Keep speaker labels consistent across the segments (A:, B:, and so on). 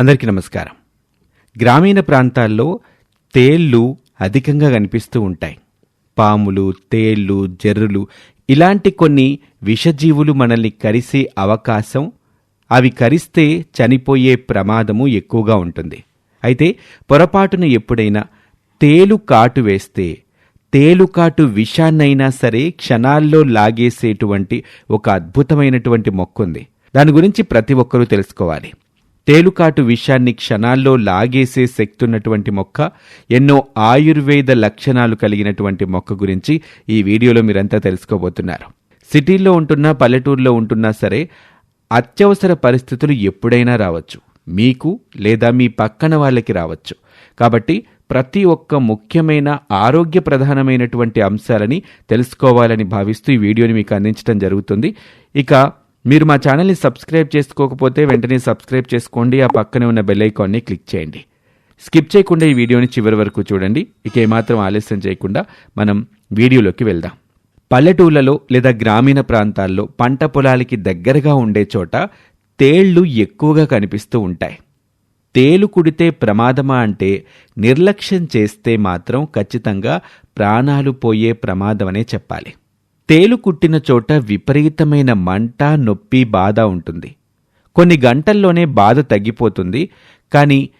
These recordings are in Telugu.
A: అందరికీ నమస్కారం. గ్రామీణ ప్రాంతాల్లో తేళ్ళు అధికంగా కనిపిస్తూ ఉంటాయి. పాములు తేళ్ళు జర్రులు ఇలాంటి కొన్ని విషజీవులు మనల్ని కరిసే అవకాశం అవి కరిస్తే చనిపోయే ప్రమాదము ఎక్కువగా ఉంటుంది. అయితే పొరపాటున ఎప్పుడైనా తేలు కాటు వేస్తే తేలుకాటు విషాన్నైనా సరే క్షణాల్లో లాగేసేటువంటి ఒక అద్భుతమైనటువంటి మొక్కుంది. దాని గురించి ప్రతి ఒక్కరూ తెలుసుకోవాలి. తేలుకాటు విషాన్ని క్షణాల్లో లాగేసే శక్తున్నటువంటి మొక్క ఎన్నో ఆయుర్వేద లక్షణాలు కలిగినటువంటి మొక్క గురించి ఈ వీడియోలో మీరంతా తెలుసుకోబోతున్నారు. సిటీల్లో ఉంటున్నా పల్లెటూరులో ఉంటున్నా సరే అత్యవసర పరిస్థితులు ఎప్పుడైనా రావచ్చు. మీకు లేదా మీ పక్కన వాళ్ళకి రావచ్చు. కాబట్టి ప్రతి ఒక్క ముఖ్యమైన ఆరోగ్య ప్రధానమైనటువంటి అంశాలని తెలుసుకోవాలని భావిస్తూ ఈ వీడియోని మీకు అందించడం జరుగుతుంది. ఇక మీరు మా ఛానల్ని సబ్స్క్రైబ్ చేసుకోకపోతే వెంటనే సబ్స్క్రైబ్ చేసుకోండి. ఆ పక్కనే ఉన్న బెల్ ఐకాన్ని క్లిక్ చేయండి. స్కిప్ చేయకుండా ఈ వీడియోని చివరి వరకు చూడండి. ఇక ఏమాత్రం ఆలస్యం చేయకుండా మనం వీడియోలోకి వెళ్దాం. పల్లెటూళ్ళలో లేదా గ్రామీణ ప్రాంతాల్లో పంట పొలాలకి దగ్గరగా ఉండే చోట తేళ్ళు ఎక్కువగా కనిపిస్తూ ఉంటాయి. తేలు కుడితే ప్రమాదమా అంటే నిర్లక్ష్యం చేస్తే మాత్రం ఖచ్చితంగా ప్రాణాలు పోయే ప్రమాదమనే చెప్పాలి. తేలు కుట్టిన చోట విపరీతమైన మంట నొప్పి బాధ ఉంటుంది. కొన్ని గంటల్లోనే బాధ తగ్గిపోతుంది. కానీ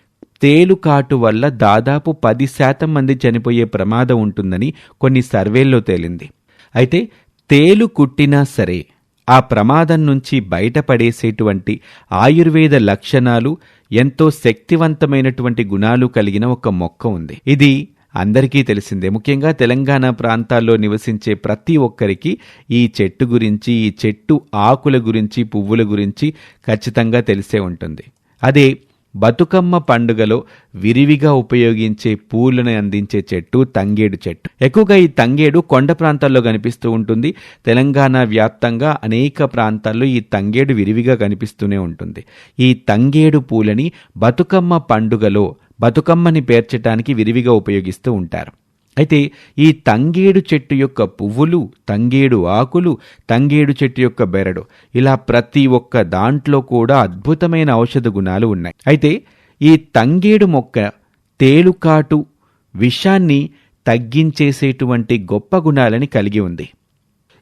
A: తేలు కాటు వల్ల దాదాపు పది శాతం మంది చనిపోయే ప్రమాదం ఉంటుందని కొన్ని సర్వేల్లో తేలింది. అయితే తేలు కుట్టినా సరే ఆ ప్రమాదం నుంచి బయటపడేసేటువంటి ఆయుర్వేద లక్షణాలు ఎంతో శక్తివంతమైనటువంటి గుణాలు కలిగిన ఒక మొక్క ఉంది. ఇది అందరికీ తెలిసిందే. ముఖ్యంగా తెలంగాణ ప్రాంతాల్లో నివసించే ప్రతి ఒక్కరికి ఈ చెట్టు గురించి ఈ చెట్టు ఆకుల గురించి పువ్వుల గురించి ఖచ్చితంగా తెలిసే ఉంటుంది. అదే బతుకమ్మ పండుగలో విరివిగా ఉపయోగించే పూలను అందించే చెట్టు తంగేడు చెట్టు. ఎక్కువగా ఈ తంగేడు కొండ ప్రాంతాల్లో కనిపిస్తూ ఉంటుంది. తెలంగాణ వ్యాప్తంగా అనేక ప్రాంతాల్లో ఈ తంగేడు విరివిగా కనిపిస్తూనే ఉంటుంది. ఈ తంగేడు పూలని బతుకమ్మ పండుగలో బతుకమ్మని పేర్చటానికి విరివిగా ఉపయోగిస్తూ ఉంటారు. అయితే ఈ తంగేడు చెట్టు యొక్క పువ్వులు తంగేడు ఆకులు తంగేడు చెట్టు యొక్క బెరడు ఇలా ప్రతి ఒక్క దాంట్లో కూడా అద్భుతమైన ఔషధ గుణాలు ఉన్నాయి. అయితే ఈ తంగేడు మొక్క తేలుకాటు విషాన్ని తగ్గించేసేటువంటి గొప్ప గుణాలని కలిగి ఉంది.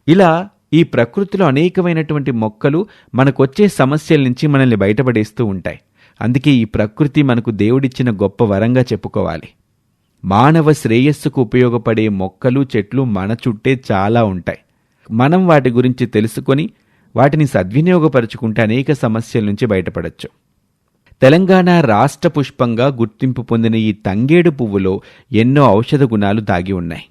A: ఇలా ఈ ప్రకృతిలో అనేకమైనటువంటి మొక్కలు మనకొచ్చే సమస్యల నుంచి మనల్ని బయటపడేస్తూ ఉంటాయి. అందుకే ఈ ప్రకృతి మనకు దేవుడిచ్చిన గొప్ప వరంగా చెప్పుకోవాలి. మానవ శ్రేయస్సుకు ఉపయోగపడే మొక్కలు చెట్లు మన చుట్టే చాలా ఉంటాయి. మనం వాటి గురించి తెలుసుకొని వాటిని సద్వినియోగపరుచుకుంటే అనేక సమస్యల నుంచి బయటపడచ్చు. తెలంగాణ రాష్ట్ర పుష్పంగా గుర్తింపు పొందిన ఈ తంగేడు పువ్వులో ఎన్నో ఔషధ గుణాలు దాగి ఉన్నాయి.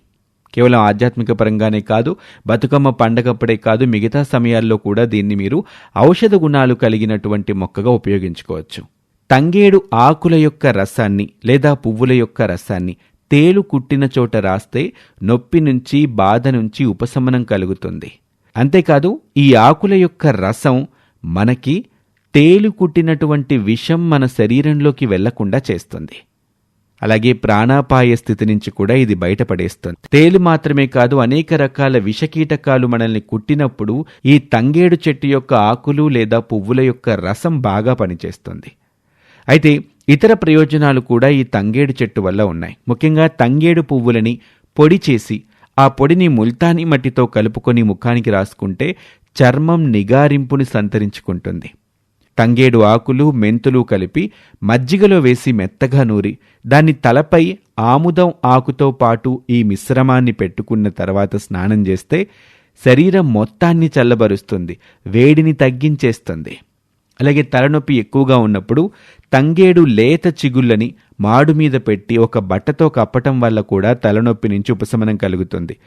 A: కేవలం ఆధ్యాత్మిక పరంగానే కాదు బతుకమ్మ పండగప్పుడే కాదు మిగతా సమయాల్లో కూడా దీన్ని మీరు ఔషధ గుణాలు కలిగినటువంటి మొక్కగా ఉపయోగించుకోవచ్చు. తంగేడు ఆకుల యొక్క రసాన్ని లేదా పువ్వుల యొక్క రసాన్ని తేలు కుట్టిన చోట రాస్తే నొప్పి నుంచి బాధ నుంచి ఉపశమనం కలుగుతుంది. అంతేకాదు ఈ ఆకుల యొక్క రసం మనకి తేలు కుట్టినటువంటి విషం మన శరీరంలోకి వెళ్ళకుండా చేస్తుంది. అలాగే ప్రాణాపాయ స్థితి నుంచి కూడా ఇది బయటపడేస్తుంది. తేలు మాత్రమే కాదు అనేక రకాల విషకీటకాలు మనల్ని కుట్టినప్పుడు ఈ తంగేడు చెట్టు యొక్క ఆకులు లేదా పువ్వుల యొక్క రసం బాగా పనిచేస్తుంది. అయితే ఇతర ప్రయోజనాలు కూడా ఈ తంగేడు చెట్టు వల్ల ఉన్నాయి. ముఖ్యంగా తంగేడు పువ్వులని పొడి చేసి ఆ పొడిని ముల్తానీ మట్టితో కలుపుకొని ముఖానికి రాసుకుంటే చర్మం నిగారింపుని సంతరించుకుంటుంది. తంగేడు ఆకులు మెంతులు కలిపి మజ్జిగలో వేసి మెత్తగా నూరి దాన్ని తలపై ఆముదం ఆకుతో పాటు ఈ మిశ్రమాన్ని పెట్టుకున్న తర్వాత స్నానం చేస్తే శరీరం మొత్తాన్ని చల్లబరుస్తుంది వేడిని తగ్గించేస్తుంది. అలాగే తలనొప్పి ఎక్కువగా ఉన్నప్పుడు తంగేడు లేత చిగుళ్ళని మాడు మీద పెట్టి ఒక బట్టతో కప్పటం వల్ల కూడా తలనొప్పి నుంచి ఉపశమనం కలుగుతుంది.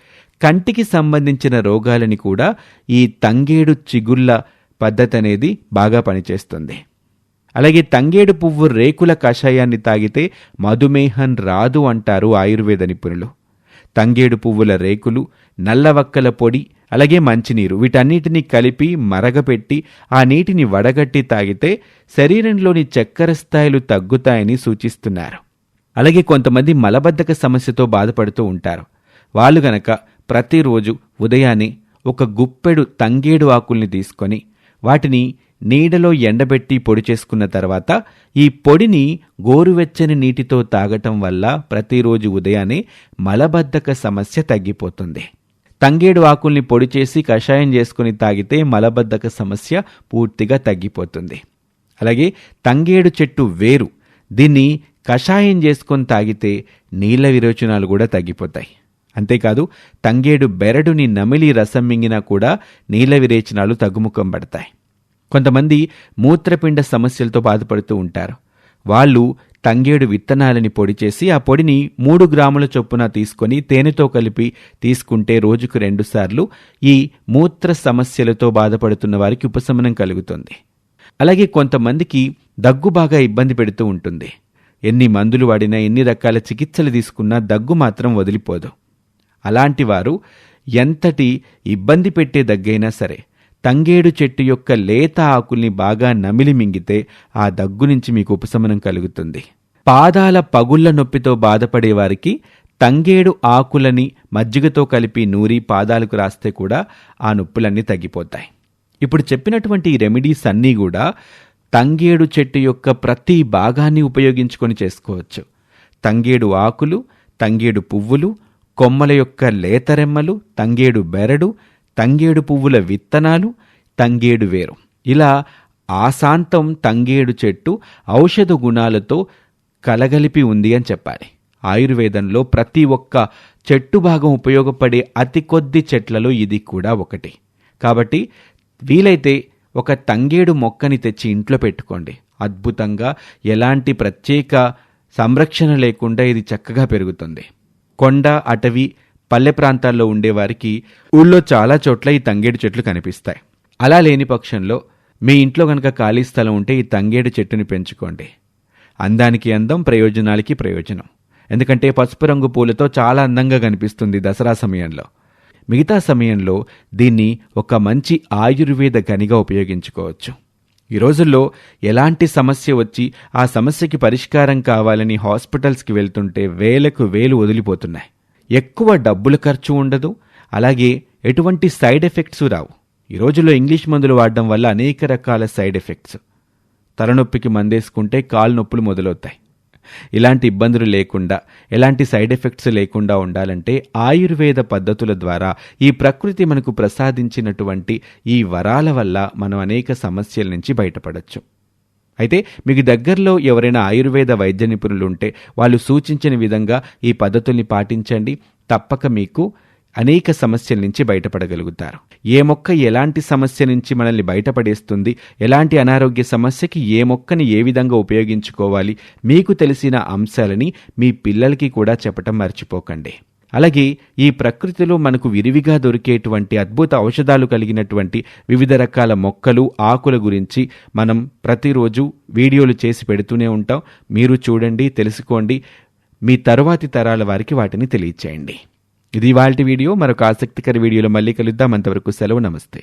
A: కంటికి సంబంధించిన రోగాలని కూడా ఈ తంగేడు చిగుళ్ళ పద్ధతి అనేది బాగా పనిచేస్తుంది. అలాగే తంగేడు పువ్వు రేకుల కషాయాన్ని తాగితే మధుమేహం రాదు అంటారు ఆయుర్వేద నిపుణులు. తంగేడు పువ్వుల రేకులు నల్లవక్కల పొడి అలాగే మంచినీరు. వీటన్నిటిని కలిపి మరగపెట్టి ఆ నీటిని వడగట్టి తాగితే శరీరంలోని చక్కెర స్థాయిలు తగ్గుతాయని సూచిస్తున్నారు. అలాగే కొంతమంది మలబద్ధక సమస్యతో బాధపడుతూ ఉంటారు. వాళ్ళు గనక ప్రతిరోజు ఉదయాన్నే ఒక గుప్పెడు తంగేడు ఆకుల్ని తీసుకొని వాటిని నీడలో ఎండబెట్టి పొడి చేసుకున్న తర్వాత ఈ పొడిని గోరువెచ్చని నీటితో తాగటం వల్ల ప్రతిరోజు ఉదయాన్నే మలబద్ధక సమస్య తగ్గిపోతుంది. తంగేడు ఆకుల్ని పొడి చేసి కషాయం చేసుకుని తాగితే మలబద్ధక సమస్య పూర్తిగా తగ్గిపోతుంది. అలాగే తంగేడు చెట్టు వేరు. దీన్ని కషాయం చేసుకొని తాగితే నీళ్ళ విరోచనాలు కూడా తగ్గిపోతాయి. అంతేకాదు తంగేడు బెరడుని నమిలి రసం మింగినా కూడా నీళ్ళ విరేచనాలు తగ్గుముఖం పడతాయి. కొంతమంది మూత్రపిండ సమస్యలతో బాధపడుతూ ఉంటారు. వాళ్ళు తంగేడు విత్తనాలని పొడి చేసి ఆ పొడిని మూడు గ్రాముల చొప్పున తీసుకొని తేనెతో కలిపి తీసుకుంటే రోజుకు రెండుసార్లు ఈ మూత్ర సమస్యలతో బాధపడుతున్న వారికి ఉపశమనం కలుగుతుంది. అలాగే కొంతమందికి దగ్గు బాగా ఇబ్బంది పెడుతూ ఉంటుంది. ఎన్ని మందులు వాడినా ఎన్ని రకాల చికిత్సలు తీసుకున్నా దగ్గు మాత్రం వదిలిపోదు. అలాంటి వారు ఎంతటి ఇబ్బంది పెట్టే దగ్గైనా సరే తంగేడు చెట్టు యొక్క లేత ఆకుల్ని బాగా నమిలి మింగితే ఆ దగ్గు నుంచి మీకు ఉపశమనం కలుగుతుంది. పాదాల పగుళ్ళ నొప్పితో బాధపడే వారికి తంగేడు ఆకులని మజ్జిగతో కలిపి నూరి పాదాలకు రాస్తే కూడా ఆ నొప్పులన్నీ తగ్గిపోతాయి. ఇప్పుడు చెప్పినటువంటి ఈ రెమెడీస్ అన్నీ కూడా తంగేడు చెట్టు యొక్క ప్రతి భాగాన్ని ఉపయోగించుకొని చేసుకోవచ్చు. తంగేడు ఆకులు తంగేడు పువ్వులు కొమ్మల యొక్క లేతరెమ్మలు తంగేడు బెరడు తంగేడు పువ్వుల విత్తనాలు తంగేడు వేరు. ఇలా ఆశాంతం తంగేడు చెట్టు ఔషధ గుణాలతో కలగలిపి ఉంది అని చెప్పాలి. ఆయుర్వేదంలో ప్రతి ఒక్క చెట్టు భాగం ఉపయోగపడే అతి కొద్ది చెట్లలో ఇది కూడా ఒకటి. కాబట్టి వీలైతే ఒక తంగేడు మొక్కని తెచ్చి ఇంట్లో పెట్టుకోండి. అద్భుతంగా ఎలాంటి ప్రత్యేక సంరక్షణ లేకుండా ఇది చక్కగా పెరుగుతుంది. కొండ అటవీ పల్లె ప్రాంతాల్లో ఉండేవారికి ఊళ్ళో చాలా చోట్ల ఈ తంగేడు చెట్లు కనిపిస్తాయి. అలా లేని పక్షంలో మీ ఇంట్లో కనుక ఖాళీ స్థలం ఉంటే ఈ తంగేడు చెట్టుని పెంచుకోండి. అందానికి అందం ప్రయోజనాలకి ప్రయోజనం. ఎందుకంటే పసుపు రంగు పూలతో చాలా అందంగా కనిపిస్తుంది దసరా సమయంలో. మిగతా సమయంలో దీన్ని ఒక మంచి ఆయుర్వేద గనిగా ఉపయోగించుకోవచ్చు. ఈ రోజుల్లో ఎలాంటి సమస్య వచ్చి ఆ సమస్యకి పరిష్కారం కావాలని హాస్పిటల్స్కి వెళ్తుంటే వేలకు వేలు వదిలిపోతున్నాయి. ఎక్కువ డబ్బులు ఖర్చు ఉండదు. అలాగే ఎటువంటి సైడ్ ఎఫెక్ట్స్ రావు. ఈ రోజుల్లో ఇంగ్లీష్ మందులు వాడడం వల్ల అనేక రకాల సైడ్ ఎఫెక్ట్స్. తలనొప్పికి మందేసుకుంటే కాలు నొప్పులు మొదలవుతాయి. ఇలాంటి ఇబ్బందులు లేకుండా ఎలాంటి సైడ్ ఎఫెక్ట్స్ లేకుండా ఉండాలంటే ఆయుర్వేద పద్ధతుల ద్వారా ఈ ప్రకృతి మనకు ప్రసాదించినటువంటి ఈ వరాల వల్ల మనం అనేక సమస్యల నుంచి బయటపడచ్చు. అయితే మీకు దగ్గరలో ఎవరైనా ఆయుర్వేద వైద్య నిపుణులు ఉంటే వాళ్ళు సూచించిన విధంగా ఈ పద్ధతుల్ని పాటించండి. తప్పక మీకు అనేక సమస్యల నుంచి బయటపడగలుగుతారు. ఏ మొక్క ఎలాంటి సమస్య నుంచి మనల్ని బయటపడేస్తుంది ఎలాంటి అనారోగ్య సమస్యకి ఏ మొక్కని ఏ విధంగా ఉపయోగించుకోవాలి మీకు తెలిసిన అంశాలని మీ పిల్లలకి కూడా చెప్పటం మర్చిపోకండి. అలాగే ఈ ప్రకృతిలో మనకు విరివిగా దొరికేటువంటి అద్భుత ఔషధాలు కలిగినటువంటి వివిధ రకాల మొక్కలు ఆకుల గురించి మనం ప్రతిరోజు వీడియోలు చేసి పెడుతూనే ఉంటాం. మీరు చూడండి తెలుసుకోండి. మీ తరువాతి తరాల వారికి వాటిని తెలియచేయండి. ఇది ఇవాళ వీడియో. మరొక ఆసక్తికర వీడియోలో మళ్ళీ కలుద్దాం. అంతవరకు సెలవు. నమస్తే.